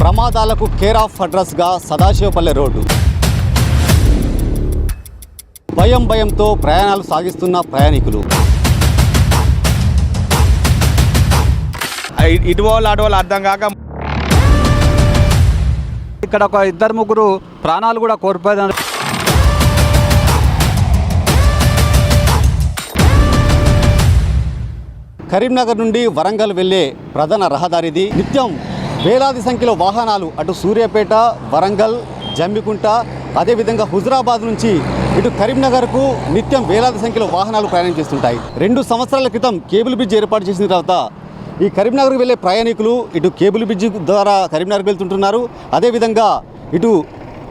ప్రమాదాలకు care of అడ్రస్గా సదాశివపల్లె road. భయం భయంతో ప్రయాణాలు సాగిస్తున్న ప్రయాణికులు. ఇ- ఇటు వాళ్ళు అటు వాళ్ళు అర్థం కాక ఇక్కడ ఒక ఇద్దరు ముగ్గురు ప్రాణాలు కూడా కోల్పోయినారు కరీంనగర్ నుండి వరంగల్ వెళ్ళే ప్రధాన రహదారిది నిత్యం వేలాది సంఖ్యలో వాహనాలు అటు సూర్యాపేట వరంగల్ జమ్మికుంట అదేవిధంగా హుజరాబాద్ నుంచి ఇటు కరీంనగర్కు నిత్యం వేలాది సంఖ్యలో వాహనాలు ప్రయాణం చేస్తుంటాయి. రెండు సంవత్సరాల క్రితం కేబుల్ బ్రిడ్జ్ ఏర్పాటు చేసిన తర్వాత ఈ కరీంనగర్కు వెళ్ళే ప్రయాణికులు ఇటు కేబుల్ బ్రిడ్జ్ ద్వారా కరీంనగర్కి వెళ్తుంటున్నారు. అదేవిధంగా ఇటు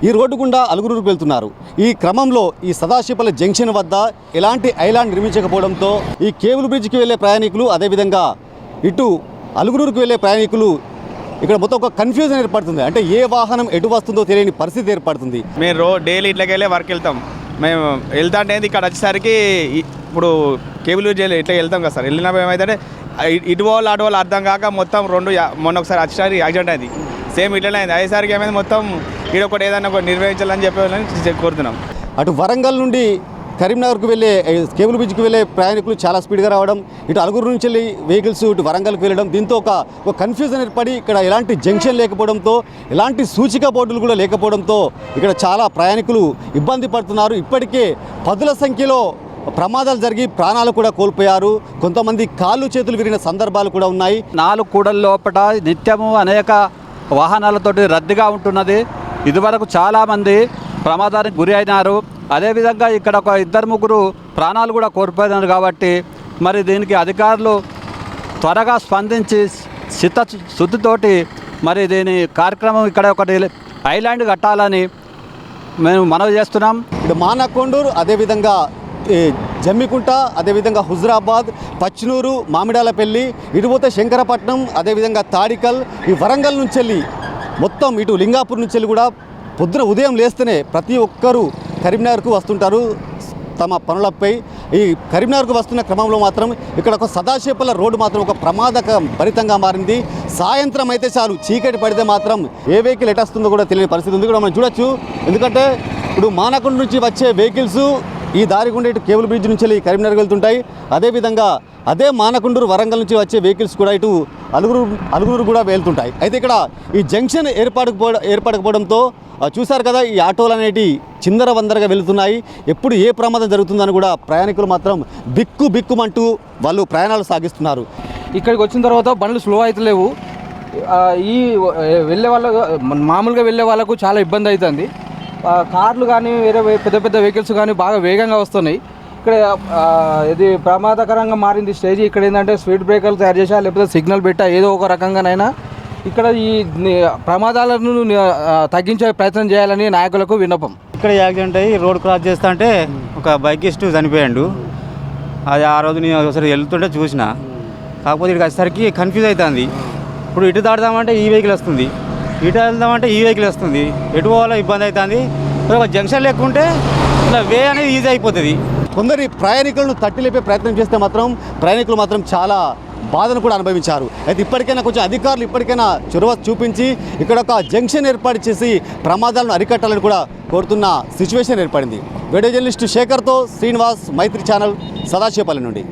ఈ రోడ్డు గుండా అలుగురూరుకు వెళ్తున్నారు. ఈ క్రమంలో ఈ సదాశివపల్లి జంక్షన్ వద్ద ఎలాంటి ఐలాండ్ నిర్మించకపోవడంతో ఈ కేబుల్ బ్రిడ్జ్కి వెళ్ళే ప్రయాణికులు అదేవిధంగా ఇటు అలుగురూరుకు వెళ్ళే ప్రయాణికులు ఇక్కడ మొత్తం ఒక కన్ఫ్యూజన్ ఏర్పడుతుంది. అంటే ఏ వాహనం ఎటు వస్తుందో తెలియని పరిస్థితి ఏర్పడుతుంది. మేము రో డైలీ ఇట్లకి వెళ్ళి వర్క్ వెళ్తాం. మేము వెళ్తా అంటే ఇక్కడ వచ్చేసరికి ఇప్పుడు కేబుల్ యూజ్ చేయలేదు ఇట్లా వెళ్తాం కదా సార్. వెళ్ళినప్పుడు ఏమైతే ఇటు వాళ్ళు అటు వాళ్ళు అర్థం కాక మొత్తం రెండు మొన్న ఒకసారి వచ్చేసరికి యాక్సిడెంట్ అయింది. సేమ్ ఇట్లనే అయింది. అయ్యేసరికి ఏమైంది? మొత్తం ఇక్కడ ఒకటి ఏదైనా ఒకటి నిర్వహించాలని చెప్పి కోరుతున్నాం. అటు వరంగల్ నుండి కరీంనగర్కు వెళ్ళే కేబుల్ బ్రిడ్జ్కి వెళ్ళే ప్రయాణికులు చాలా స్పీడ్గా రావడం ఇటు అలుగురు నుంచి వెళ్ళి వెహికల్స్ ఇటు వరంగల్కి వెళ్ళడం దీంతో ఒక ఒక కన్ఫ్యూజన్ ఏర్పడి ఇక్కడ ఎలాంటి జంక్షన్ లేకపోవడంతో ఎలాంటి సూచిక బోర్డులు కూడా లేకపోవడంతో ఇక్కడ చాలా ప్రయాణికులు ఇబ్బంది పడుతున్నారు. ఇప్పటికే పదుల సంఖ్యలో ప్రమాదాలు జరిగి ప్రాణాలు కూడా కోల్పోయారు. కొంతమంది కాళ్ళు చేతులు విరిగిన సందర్భాలు కూడా ఉన్నాయి. నాలుగు కూడల లోపల నిత్యము అనేక వాహనాలతోటి రద్దీగా ఉంటున్నది. ఇదివరకు చాలామంది ప్రమాదానికి గురి అయినారు. అదేవిధంగా ఇక్కడ ఒక ఇద్దరు ముగ్గురు ప్రాణాలు కూడా కోల్పోయినారు కాబట్టి మరి దీనికి అధికారులు త్వరగా స్పందించి చిత్త శుద్ధితోటి మరి దీని కార్యక్రమం ఇక్కడ ఒకటి ఐలాండ్ కట్టాలని మేము మనవి చేస్తున్నాం. ఇటు మానకొండూరు అదేవిధంగా జమ్మికుంట అదేవిధంగా హుజరాబాద్ పచ్చినూరు మామిడాలపల్లి ఇటు పోతే శంకరపట్నం అదేవిధంగా తాడికల్ ఈ వరంగల్ నుంచి వెళ్ళి మొత్తం ఇటు లింగాపూర్ నుంచి వెళ్ళి కూడా పొద్దున ఉదయం లేస్తేనే ప్రతి ఒక్కరూ కరీంనగర్కు వస్తుంటారు. తమ పనులపై ఈ కరీంనగర్కు వస్తున్న క్రమంలో మాత్రం ఇక్కడ ఒక సదాశివపల్ల రోడ్డు మాత్రం ఒక ప్రమాదక భరితంగా మారింది. సాయంత్రం అయితే చాలు చీకటి పడితే మాత్రం ఏ వెహికల్ ఎటు వస్తుందో కూడా తెలియని పరిస్థితి ఉంది. కూడా మనం చూడొచ్చు. ఎందుకంటే ఇప్పుడు మానకుండ నుంచి వచ్చే వెహికల్స్ ఈ దారి గుండా ఇటు కేబుల్ బ్రిడ్జ్ నుంచి వెళ్ళి కరీంనగర్ వెళ్తుంటాయి అదేవిధంగా అదే మానకుండూరు వరంగల్ నుంచి వచ్చే వెహికల్స్ కూడా ఇటు అలుగురు అలుగురు కూడా వెళ్తుంటాయి. అయితే ఇక్కడ ఈ జంక్షన్ ఏర్పాటుకు ఏర్పడకపోవడంతో చూశారు కదా ఈ ఆటోలు అనేటి చిందర వందరగా వెళుతున్నాయి. ఎప్పుడు ఏ ప్రమాదం జరుగుతుందని కూడా ప్రయాణికులు మాత్రం బిక్కు బిక్కుమంటూ వాళ్ళు ప్రయాణాలు సాగిస్తున్నారు. ఇక్కడికి వచ్చిన తర్వాత బండ్లు స్లో అవుతలేవు. ఈ వెళ్ళే వాళ్ళ మామూలుగా వెళ్ళే వాళ్ళకు చాలా ఇబ్బంది అవుతుంది. కార్లు కానీ వేరే పెద్ద పెద్ద వెహికల్స్ కానీ బాగా వేగంగా వస్తున్నాయి. ఇక్కడ ఇది ప్రమాదకరంగా మారింది స్టేజ్. ఇక్కడ ఏంటంటే స్పీడ్ బ్రేకర్లు తయారు చేసా లేకపోతే సిగ్నల్ పెట్టా ఏదో ఒక రకంగానైనా ఇక్కడ ఈ ప్రమాదాలను తగ్గించే ప్రయత్నం చేయాలని నాయకులకు విన్నపం. ఇక్కడ యాక్సిడెంట్ అయ్యి రోడ్ క్రాస్ చేస్తా అంటే ఒక బైకిస్ట్ చనిపోయాడు. అది ఆ రోజు నేను ఒకసారి వెళ్తుంటే చూసిన. కాకపోతే ఇక్కడికి వచ్చేసరికి కన్ఫ్యూజ్ అవుతుంది. ఇప్పుడు ఇటు దాడదామంటే ఈ వెహికల్ వస్తుంది. ఇటు వెళ్దామంటే ఈ వెహికల్ వస్తుంది. ఎటు పోవాలో ఇబ్బంది అవుతుంది. ఒక జంక్షన్ లేకుంటే ఇట్లా వే అనేది ఈజీ అయిపోతుంది. కొందరి ప్రయాణికులను తట్టిలేపే ప్రయత్నం చేస్తే మాత్రం ప్రయాణికులు మాత్రం చాలా బాధను కూడా అనుభవించారు. అయితే ఇప్పటికైనా కొంచెం అధికారులు ఇప్పటికైనా చొరవ చూపించి ఇక్కడ ఒక జంక్షన్ ఏర్పాటు చేసి ప్రమాదాలను అరికట్టాలని కూడా కోరుతున్న సిచ్యువేషన్ ఏర్పడింది. వీడియో జర్నలిస్టు శేఖర్తో శ్రీనివాస్ మైత్రి ఛానల్ సదాశివపల్లి నుండి.